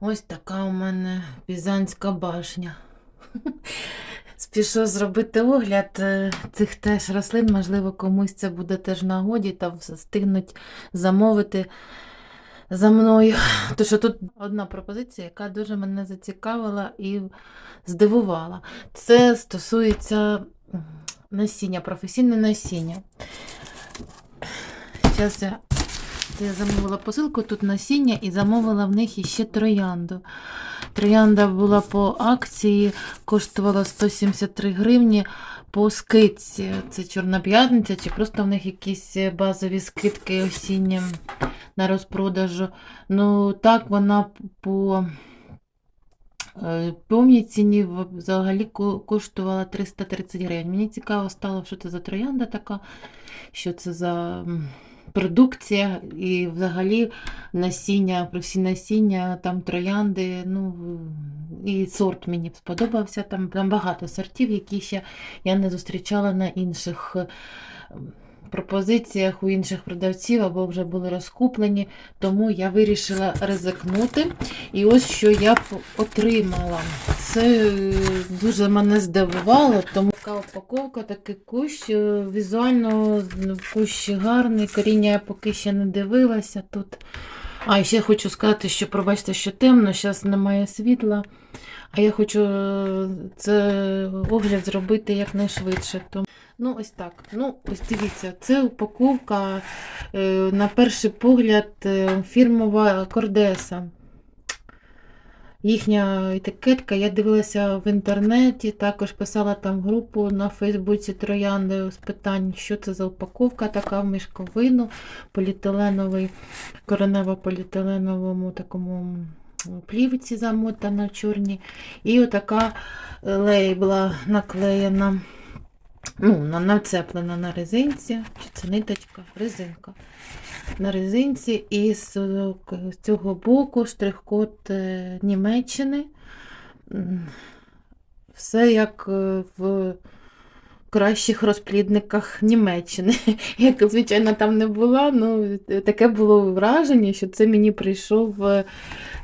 Ось така у мене Пізанська башня. Спішу зробити огляд е, цих теж рослин, можливо, комусь це буде теж нагоді та встигнуть замовити за мною. Тому що тут одна пропозиція, яка дуже мене зацікавила і здивувала. Це стосується насіння, професійне насіння. Зараз я, це я замовила посилку, тут насіння і замовила в них іще троянду. Троянда була по акції, коштувала 173 гривні по скидці. Це Чорна п'ятниця, чи просто в них якісь базові скидки осінні на розпродажу. Ну, так вона по е, повній ціні взагалі коштувала 330 гривень. Мені цікаво стало, що це за троянда така, що це за продукція і взагалі насіння, про всі насіння, там троянди, ну і сорт мені сподобався. Там, там багато сортів, які ще я не зустрічала на інших е, пропозиціях у інших продавців або вже були розкуплені. Тому я вирішила ризикнути. І ось що я отримала. Це е, дуже мене здивувало, тому така упаковка, такий кущ. е, Візуально ну, кущ гарний, коріння я поки ще не дивилася тут. А, ще хочу сказати, що пробачте, що темно, зараз немає світла. А я хочу е, це огляд зробити якнайшвидше. Тому... Ну, ось так. Ну, ось дивіться, це упаковка, е, на перший погляд, е, фірмова Кордеса. Їхня етикетка, я дивилася в інтернеті, також писала там групу на Фейсбуці Троянди з питань, що це за упаковка така в мішковину, поліетиленовий, коренево поліетиленовому такому плівці замотана чорній. І отака лейбла наклеєна, ну, нацеплена на резинці, чи це ниточка, резинка. На резинці, і з, е, цього боку штрих-код е, Німеччини. Все як е, в кращих розплідниках Німеччини. Як, звичайно, там не була, ну таке було враження, що це мені прийшов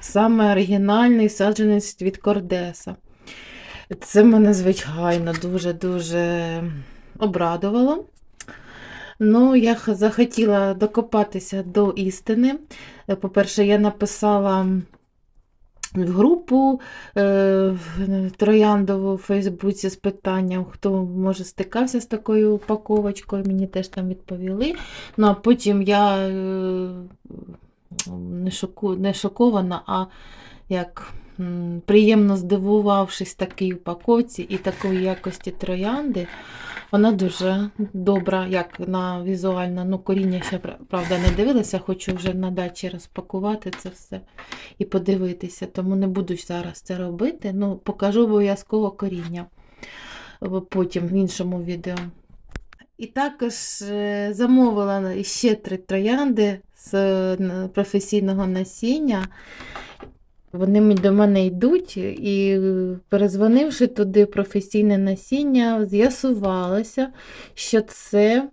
саме оригінальний саджанець від Кордеса. Це мене, звичайно, дуже-дуже обрадувало. Ну, я захотіла докопатися до істини. Е, По-перше, я написала в групу е, в Трояндову у Фейсбуці з питанням, хто може стикався з такою упаковочкою. Мені теж там відповіли. Ну, а потім я е, не, шоку, не шокована, а як приємно здивувавшись такій упаковці і такої якості троянди. Вона дуже добра, як на візуально. Ну, коріння ще, правда, не дивилася, хочу вже на дачі розпакувати це все і подивитися. Тому не буду зараз це робити. Ну, покажу обов'язково коріння потім в іншому відео. І також е, замовила ще три троянди з е, професійного насіння. Вони до мене йдуть, і перезвонивши туди професійне насіння, з'ясувалося, що це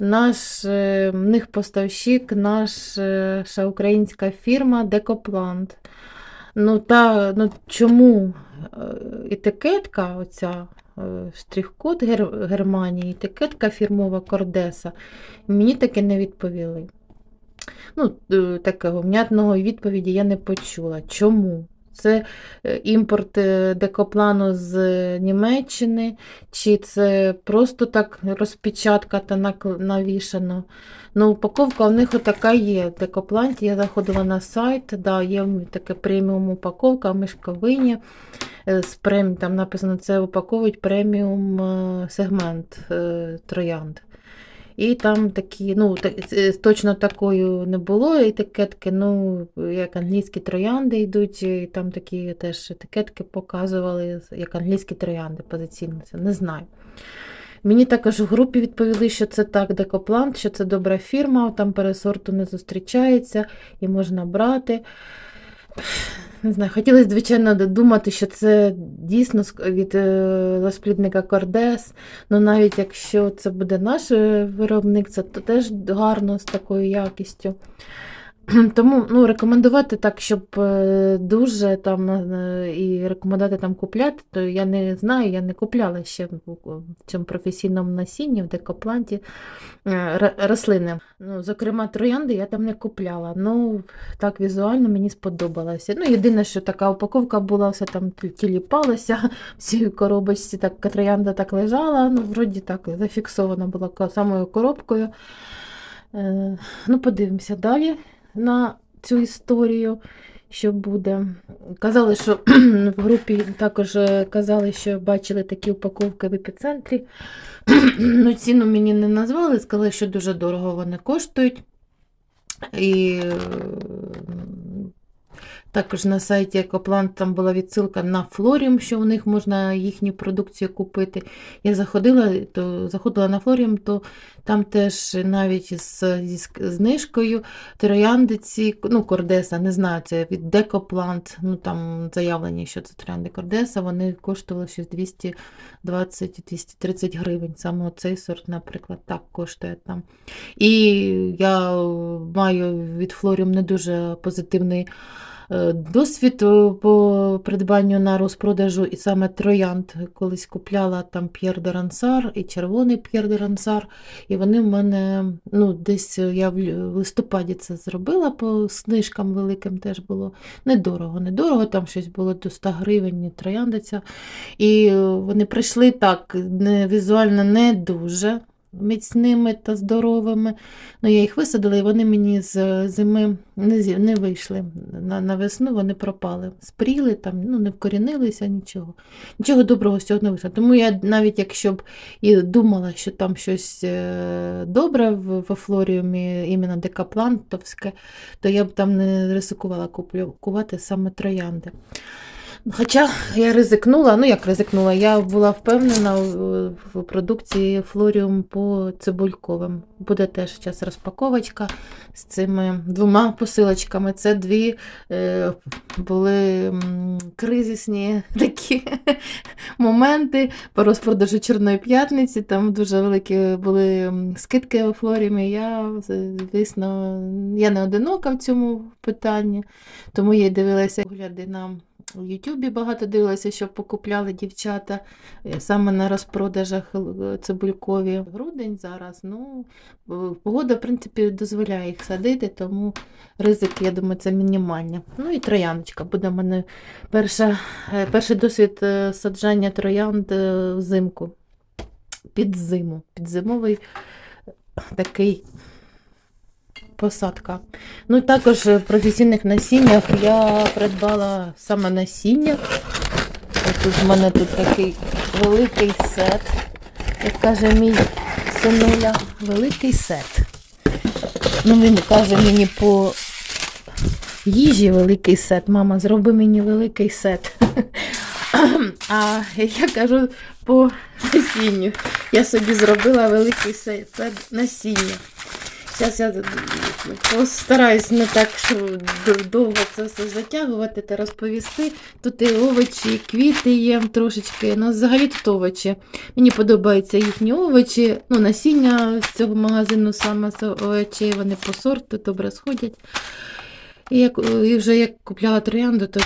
наш е, в них поставщик, наша українська фірма Декоплант. Ну, та, ну, чому е, етикетка, оця е, штрих-код Гер- Германії, етикетка фірмова Кордеса, мені таки не відповіли. Ну, е, такого внятного відповіді я не почула. Чому? Це е, імпорт е, декоплану з Німеччини, чи це просто так розпечатка та навішано. Ну, упаковка у них отака є. В декопланті я заходила на сайт, да, є така преміум упаковка е, З прем, там написано, це упаковують преміум сегмент троянд. І там такі, ну, та- е, точно такою не було етикетки, ну, як англійські троянди йдуть, і там такі теж етикетки показували, як англійські троянди позиціонуються. Не знаю. Мені також в групі відповіли, що це так декоплант, що це добра фірма, там пересорту не зустрічається і можна брати. Не знаю, хотілося, звичайно, думати, що це дійсно від е, розплідника Кордес. Ну, навіть якщо це буде наш е, виробник, це то теж гарно з такою якістю. Тому ну, рекомендувати так, щоб е, дуже там е, і рекомендувати там купляти, то я не знаю, я не купляла ще в в цьому професійному насінні, в декопланті е, рослини. Ну, зокрема, троянди я там не купляла. Ну, так візуально мені сподобалося. Ну, єдине, що така упаковка була, все там ті- тіліпалося, всі коробочці, так троянда так лежала, ну, вроді так зафіксована була самою коробкою. Ну, подивимося далі на цю історію, що буде. Казали, що в групі також е, казали, що бачили такі упаковки в епіцентрі. Ну, ціну мені не назвали, сказали, що дуже дорого вони коштують. І також на сайті Екоплан там була відсилка на Флоріум, що у них можна їхню продукцію купити. Я заходила, то заходила на Флоріум, то там теж навіть з, зі знижкою трояндиці, ну, Кордеса, не знаю, це від Декоплант, ну там заявлені, що це троянди Кордеса, вони коштували щось 220-230 гривень. Саме цей сорт, наприклад, так коштує там. І я маю від Флоріум не дуже позитивний досвід е, по придбанню на розпродажу, і саме троянд колись купляла там П'єр де Рансар і червоний П'єр де Рансар. І вони в мене, ну, десь я в листопаді це зробила по знижкам великим теж було. Недорого, недорого, там щось було до 100 гривень, і троянда ця. І е, вони прийшли так, візуально не дуже міцними та здоровими. Ну, я їх висадила, і вони мені з зими не, не вийшли. На, на весну вони пропали. Спріли, там, ну, не вкорінилися, нічого. Нічого доброго з цього не вийшло. Тому я навіть якщо б і думала, що там щось е, добре в, флоріумі, іменно декаплантовське, то я б там не ризикувала купувати саме троянди. Хоча я ризикнула, ну як ризикнула, я була впевнена в, продукції Флоріум по цибульковим. Буде теж зараз розпаковочка з цими двома посилочками. Це дві е, були кризисні такі моменти по розпродажу Чорної п'ятниці. Там дуже великі були скидки у Флоріумі. Я, звісно, я не одинока в цьому питанні, тому я й дивилася огляди на у Ютубі багато дивилася, що покупляли дівчата е, саме на розпродажах е, цибулькові. Грудень зараз. Ну, е, погода, в принципі, дозволяє їх садити, тому ризик, я думаю, це мінімальний. Ну і трояночка. Буде в мене перша, перший досвід саджання троянд взимку. Під зиму. Під зимовий такий посадка. Ну, також в професійних насіннях я придбала саме насіння. Тут в мене тут такий великий сет, як каже мій синуля, великий сет. Ну, він каже мені по їжі великий сет. Мама, зроби мені великий сет. А я кажу по насінню. Я собі зробила великий сет насіння. Зараз я постараюсь не так що довго це все затягувати та розповісти. Тут і овочі, і квіти є трошечки. Ну, взагалі тут овочі. Мені подобаються їхні овочі. Ну, насіння з цього магазину саме з овочі, вони по сорту добре сходять. І, як, і вже як купляла троянду, то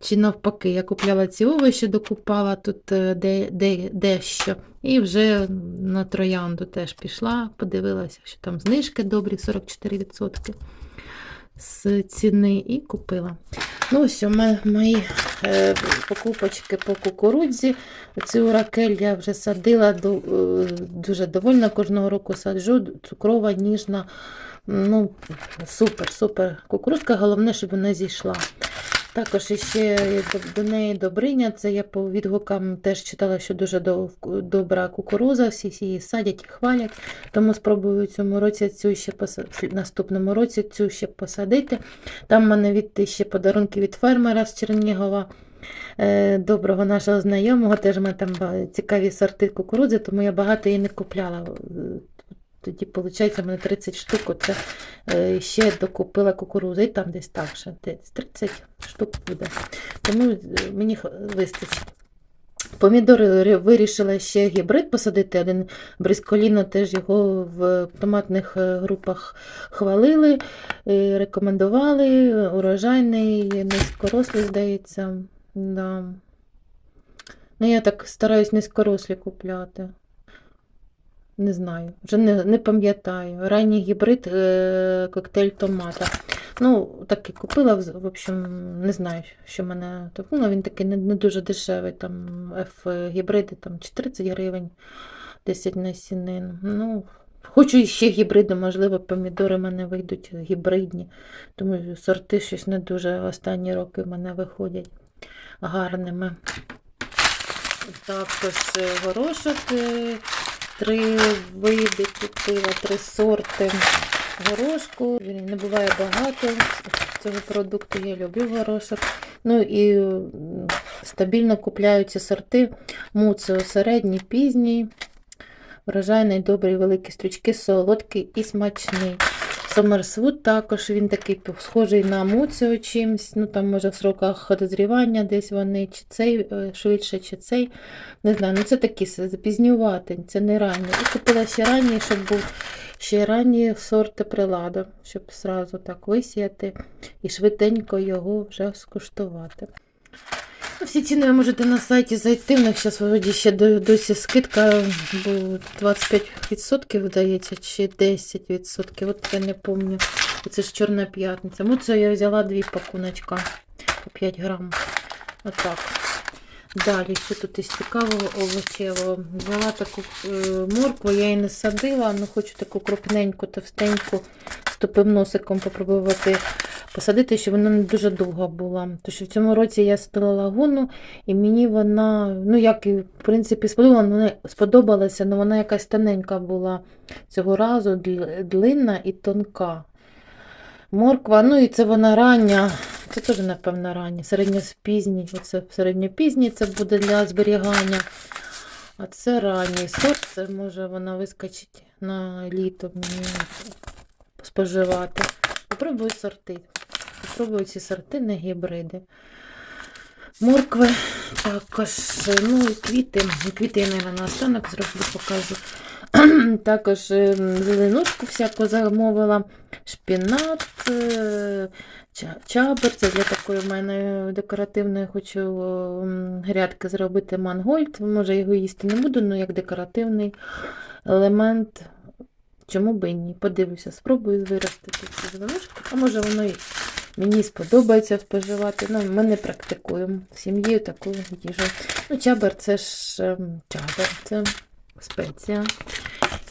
чи навпаки, я купляла ці овочі, докупала тут е, де, де, дещо. І вже на троянду теж пішла, подивилася, що там знижки добрі, 44% з ціни, і купила. Ну, ось у мене мої е, покупочки по кукурудзі. Цю ракель я вже садила, е, дуже довольна, кожного року саджу, цукрова, ніжна. Ну, супер, супер кукурудзка, головне, щоб вона зійшла. Також іще до, неї добриня. Це я по відгукам теж читала, що дуже добра кукуруза, всі її садять і хвалять. Тому спробую цьому році цю ще поса- в наступному році цю ще посадити. Там в мене від ще подарунки від фермера з Чернігова. е, Доброго нашого знайомого, теж мене там цікаві сорти кукурудзи, тому я багато її не купляла. Тоді, виходить, в мене 30 штук. Оце е, ще докупила кукурудзи, і там десь так же, десь 30 штук буде. Тому е, мені вистачить. Помідори вирішила ще гібрид посадити. Один бризколіно теж його в томатних е, групах хвалили, рекомендували. Урожайний, низькорослий, здається. Да. Ну, я так стараюсь низькорослі купляти. Не знаю, вже не, не пам'ятаю. Ранній гібрид е, коктейль томата. Ну, такий купила, в общем, не знаю, що мене торкнуло. Він такий не, не дуже дешевий, там F-гібриди там, чи 30 гривень, 10 насінин. Ну, хочу ще гібриди, можливо, помідори в мене вийдуть гібридні, тому сорти щось не дуже останні роки в мене виходять гарними. Також е, горошок, е, три види купила, три сорти горошку. Він не буває багато цього продукту, я люблю горошок. Ну і стабільно купляються сорти. муцео середній, пізній, врожайний, добрий, великі стручки, солодкий і смачний. Сомерсвуд також він такий схожий на муціо чимсь. Ну там може в сроках дозрівання десь вони, чи цей е, швидше, чи цей. Не знаю, ну це такі запізнювати, це не ранні. І купила ще ранній, щоб був ще ранні сорти приладу, щоб зразу так висіяти і швиденько його вже скуштувати. Ну, Всі ціни можете на сайті зайти. В них зараз вроді ще досі скидка, бо 25% здається, чи 10%. От я не пам'ятаю. Це ж Чорна п'ятниця. Ну, це я взяла дві пакуночка по 5 грам. Отак. Далі, що тут із цікавого овочевого. Взяла таку е, моркву, я її не садила, але хочу таку крупненьку, товстеньку з тупим носиком попробувати посадити, щоб вона не дуже довга була. Тому що в цьому році я садила лагуну, і мені вона, ну як і в принципі сподобалася, сподобалася, але вона якась тоненька була цього разу, длинна і тонка. Морква, ну і це вона рання, це теж, напевно, рання, середньопізній. Оце середньопізній це буде для зберігання. А це ранній сорт, це може вона вискочить на літо мені споживати. Попробую сорти. Попробую ці сорти, не гібриди. Моркви також, ну і квіти. Квіти я, мабуть, на останок зроблю, покажу. Також е, зеленушку всяку замовила, шпінат, е, чабер. Це для такої в мене декоративної хочу грядки зробити мангольд. Може, його їсти не буду, але як декоративний елемент. Чому би і ні? Подивлюся, спробую виростити цю зеленушку. А може воно і мені сподобається споживати. Ну, ми не практикуємо в сім'ї таку їжу. Ну, чабер це ж ем, чабер, це спеція.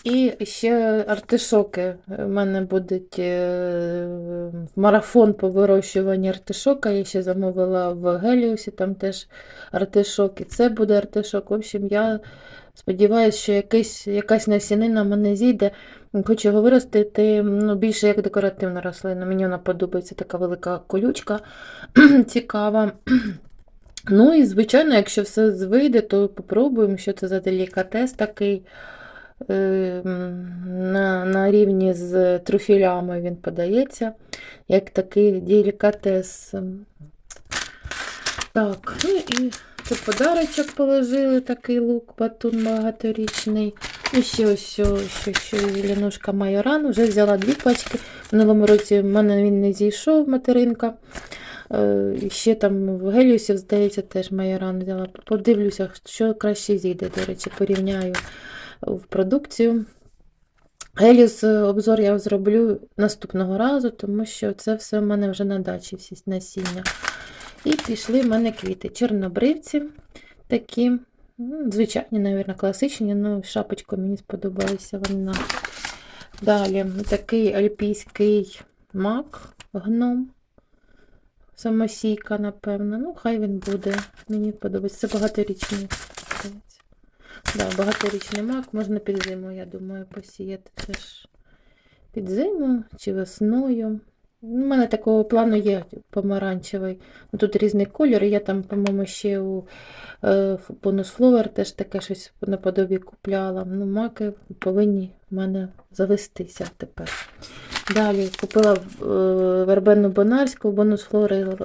І ще артишоки. У мене будуть е, марафон по вирощуванню артишока. Я ще замовила в Геліусі, там теж артишок. І це буде артишок. В общем, я сподіваюся, що якийсь, якась насінина мене зійде. Хочу його виростити ну, більше як декоративна рослина. Мені вона подобається така велика колючка, цікава. Ну і, звичайно, якщо все вийде, то попробуємо, що це за делікатес такий. Е, На, на рівні з труфілями він подається, як такий делікатес. Так, ну і це подарочок положили, такий лук, батун багаторічний. І ще ось що, що, що Ленушка Майоран. Вже взяла дві пачки. В минулому році в мене він не зійшов, материнка. Е, і ще там в Геліусі, здається, теж Майоран взяла. Подивлюся, що краще зійде, до речі, порівняю в продукцію. Геліус е, обзор я зроблю наступного разу, тому що це все в мене вже на дачі, всі насіння. І пішли в мене квіти. Чорнобривці такі, ну, звичайні, мабуть, класичні, але шапочку мені сподобалися вони. Далі такий альпійський мак, гном. Самосійка, напевно. Ну, хай він буде. Мені подобається. Це багаторічний. Да, багаторічний мак. Можна під зиму, я думаю, посіяти. Це ж під зиму чи весною. У мене такого плану є помаранчевий. Ну, Тут різний кольор. Я там, по-моєму, ще у е, бонус фловер теж таке щось наподобі купляла. Ну, маки повинні в мене завестися тепер. Далі купила е, вербенну бонарську, бонус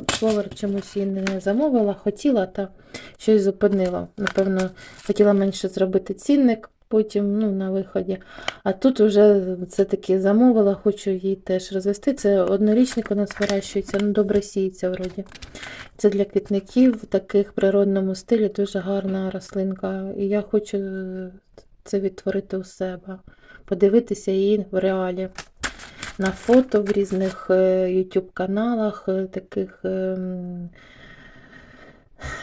фловер чомусь її не замовила, хотіла та щось зупинила. Напевно, хотіла менше зробити цінник потім ну, на виході. А тут вже це таки замовила, хочу її теж розвести. Це однорічник у нас вирощується, ну добре сіється вроді. Це для квітників в таких природному стилі дуже гарна рослинка. І я хочу це відтворити у себе, подивитися її в реалі. На фото в різних е, YouTube каналах е, таких. ем,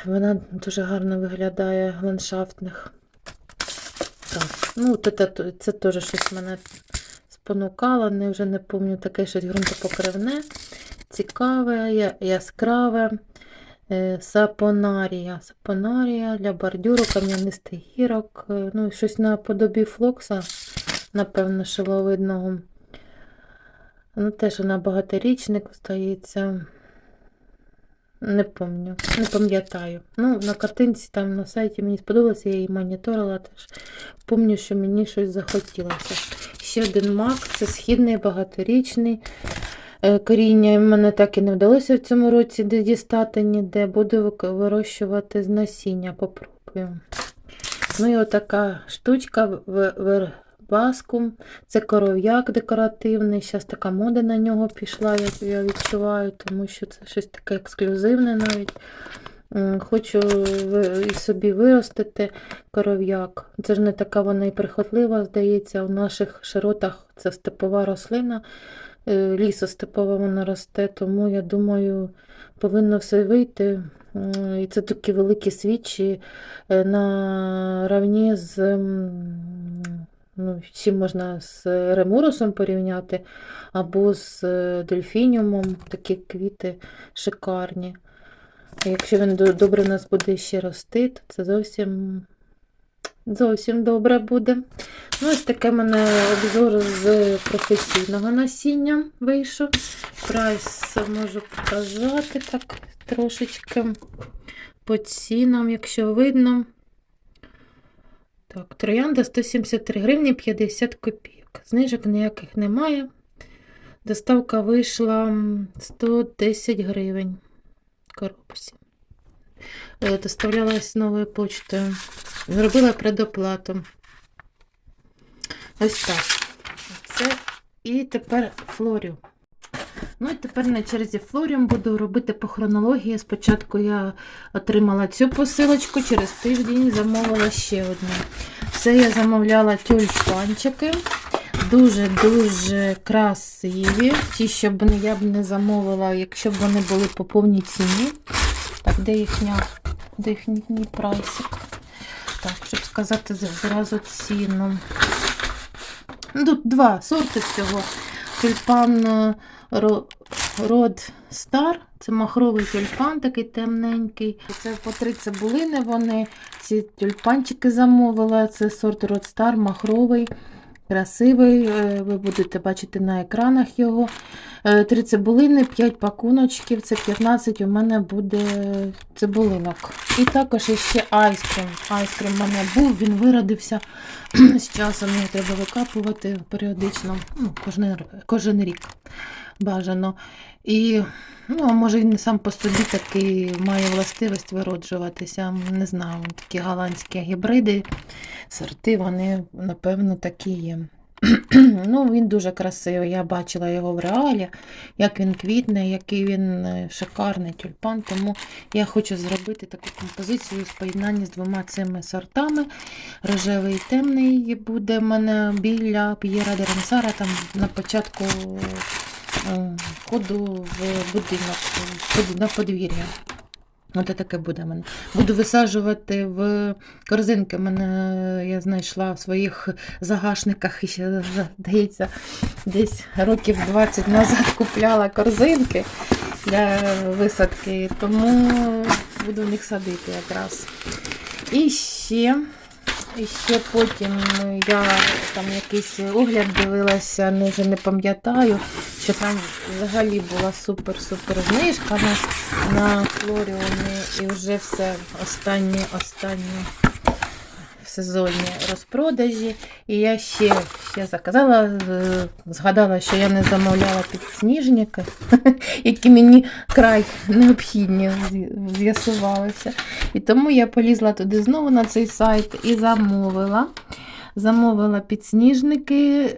Вона дуже гарно виглядає ландшафтних. Так, ну, це, це, теж щось мене спонукало, не, вже не пам'ятаю, таке щось ґрунтопокривне, цікаве, яскраве. Е, Сапонарія. Сапонарія для бордюру, кам'янистих гірок. е, Ну, щось наподобі флокса, напевно, шиловидного. Ну, теж вона багаторічник здається. Не пам'ятаю, не пам'ятаю. Ну, на картинці там на сайті мені сподобалося, я її моніторила теж. Пам'ятаю, що мені щось захотілося. Ще один мак, це східний, багаторічний. Е, Коріння мене так і не вдалося в цьому році дістати ніде. Буду вирощувати з насіння, попробую. Ну і отака штучка в- Це коров'як декоративний. Зараз така мода на нього пішла, як я відчуваю, тому що це щось таке ексклюзивне навіть. Хочу і собі виростити коров'як. Це ж не така вона і прихотлива, здається. У наших широтах це степова рослина, е, лісостепова вона росте, тому я думаю, повинно все вийти. І це такі великі свічі е, на равні з. Ну, чим можна з ремурусом порівняти, або з е, дельфініумом, такі квіти шикарні. Якщо він добре у нас буде ще рости, то це зовсім, зовсім добре буде. Ну, ось таке в мене обзор з професійного насіння вийшов. Прайс можу показати так трошечки по цінам, якщо видно. Так, троянда 173 гривні 50 копійок. Знижок ніяких немає. Доставка вийшла 110 гривень коробці. Е, Доставлялась новою почтою. Зробила предоплату. Ось так. Це і тепер флоріум. Ну і тепер на черзі флоріум буду робити по хронології. Спочатку я отримала цю посилочку, через тиждень замовила ще одну. Це я замовляла тюльпанчики. Дуже-дуже красиві. Ті, що б не- я б не замовила, якщо б вони були по повній ціні. Так, де їхня, де їхній прайсик? Так, щоб сказати зразу ціну. Ну, Тут два сорти цього. Тюльпан е, Род Стар. Це махровий тюльпан, такий темненький. Це по три цибулини вони. Ці тюльпанчики замовила. Це сорт Род Стар, махровий, красивий. Е, Ви будете бачити на екранах його. Е, Три цибулини, 5 пакуночків. Це 15 у мене буде цибулинок. І також ще айскрім. Айскрім у мене був, він виродився з часом. Його треба викапувати періодично, ну, кожен, кожен рік бажано. І ну, а може він сам по собі такий має властивість вироджуватися. Не знаю, такі голландські гібриди, сорти, вони, напевно, такі є. ну, він дуже красивий. Я бачила його в реалі, як він квітне, який він е, шикарний тюльпан. Тому я хочу зробити таку композицію в поєднанні з двома цими сортами. Рожевий і темний буде в мене біля П'єра де Рамсара, там на початку е, входу в будинок, в на подвір'я. От таке буде в мене. Буду висаджувати в корзинки. Мене я знайшла в своїх загашниках, і ще, здається, десь років 20 назад купляла корзинки для висадки, тому буду в них садити якраз. І ще, і ще потім я там якийсь огляд дивилася, не вже не пам'ятаю, що там взагалі була супер-супер знижка на, на флоріумі і вже все останнє, останнє сезонні розпродажі. І я ще, ще заказала, згадала, що я не замовляла підсніжники, які мені край необхідні з'ясувалися. І тому я полізла туди знову на цей сайт і замовила. Замовила підсніжники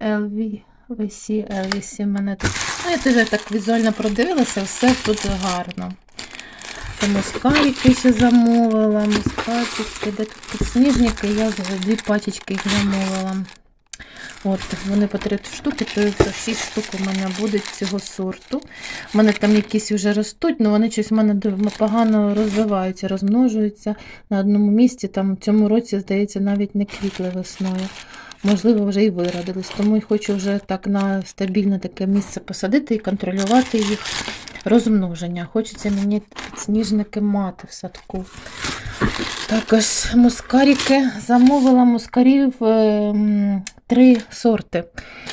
LV. Весі, Елвісі мене тут. Ну, я теж так візуально продивилася, все тут гарно. Мускарики ще замовила, мускатики, де тут підсніжники, я взагалі дві пачечки їх замовила. От, вони по 3 штуки, то це 6 штук у мене буде цього сорту. У мене там якісь вже ростуть, але вони щось в мене погано розвиваються, розмножуються на одному місці. Там в цьому році, здається, навіть не квітли весною. Можливо, вже і виродились. Тому я хочу вже так на стабільне таке місце посадити і контролювати їх розмноження. Хочеться мені підсніжники мати в садку. Також мускарики. Замовила мускарів е, три сорти.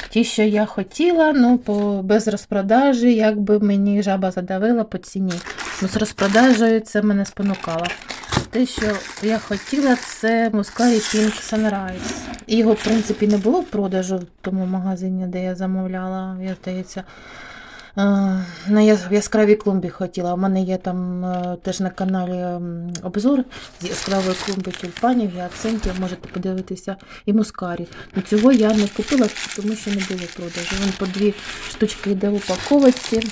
Ті, що я хотіла, ну, по, без розпродажі, якби мені жаба задавила по ціні. Ну, з розпродажею це мене спонукало. Те, що я хотіла, це мускарі Pink Sunrise. Його, в принципі, не було в продажу в тому магазині, де я замовляла, я здається. Е, На яс- яскравій клумбі хотіла. У мене є там е, теж на каналі обзор з яскравої клумби тюльпанів, гіацинтів, можете подивитися, і мускарі. Ну, цього я не купила, тому що не було продажу. Він по дві штучки йде в упаковочці.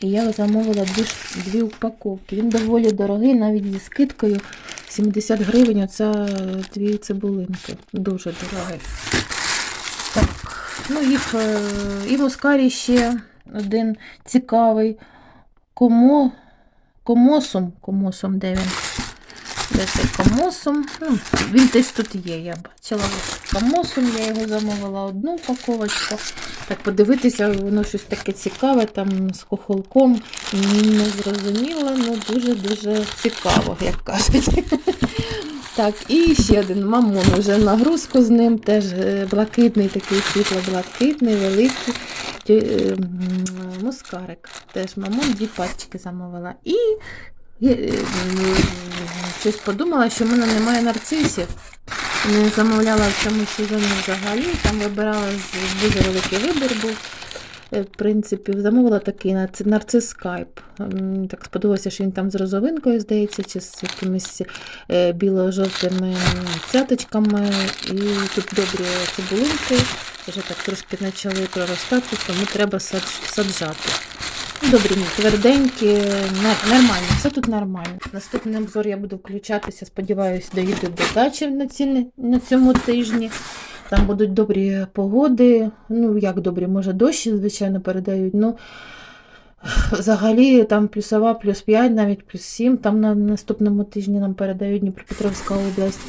І я замовила дві, дві упаковки. Він доволі дорогий, навіть зі скидкою 70 гривень. Оце дві цибулинки. Дуже дорогий. Так, ну їх е, і мускарі ще один цікавий. Комо, комосум. Комосум, де він? Де цей комосум? Ну, він десь тут є, я бачила. Ось Комосум, я його замовила одну упаковочку. Так, подивитися, воно щось таке цікаве, там з хохолком. Не зрозуміло, ну дуже-дуже цікаво, як кажуть. Так, і ще один мамон, вже нагрузку з ним, теж е, блакитний, такий світло-блакитний, великий мускарик. Теж мамон дві пачки замовила. І е, е, щось подумала, що в мене немає нарцисів. Не замовляла в цьому сезоні взагалі. Там вибирала дуже великий вибір був. Е, В принципі, замовила такий нарцис, скайп. Так сподобалося, що він там з розовинкою, здається, чи з якимись е, біло-жовтими цяточками. І тут добрі цибулинки. Вже так трошки почали проростати, тому треба саджати. Ну, Добрі, тверденькі, нормально, все тут нормально. Наступний обзор я буду включатися, сподіваюся, доїду до дачі на, ці, на цьому тижні. Там будуть добрі погоди. Ну, як добрі, може, дощі, звичайно, передають. Ну, взагалі, там плюсова, плюс 5, навіть плюс 7. Там на наступному тижні нам передають Дніпропетровська область.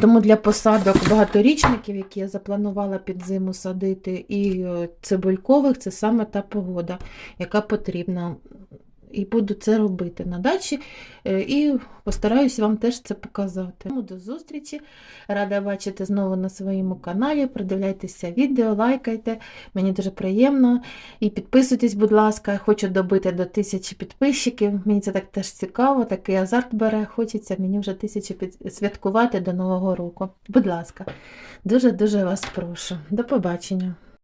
Тому для посадок багаторічників, які я запланувала під зиму садити, і е, цибулькових це саме та погода, яка потрібна. І буду це робити на дачі. е, І постараюся вам теж це показати. Тому До зустрічі. Рада бачити знову на своєму каналі. Придивляйтеся відео, лайкайте. Мені дуже приємно. І підписуйтесь, будь ласка. Хочу добити до тисячі підписчиків. Мені це так теж цікаво, такий азарт бере. Хочеться мені вже тисячу під... святкувати до Нового року. Будь ласка, дуже-дуже вас прошу. До побачення.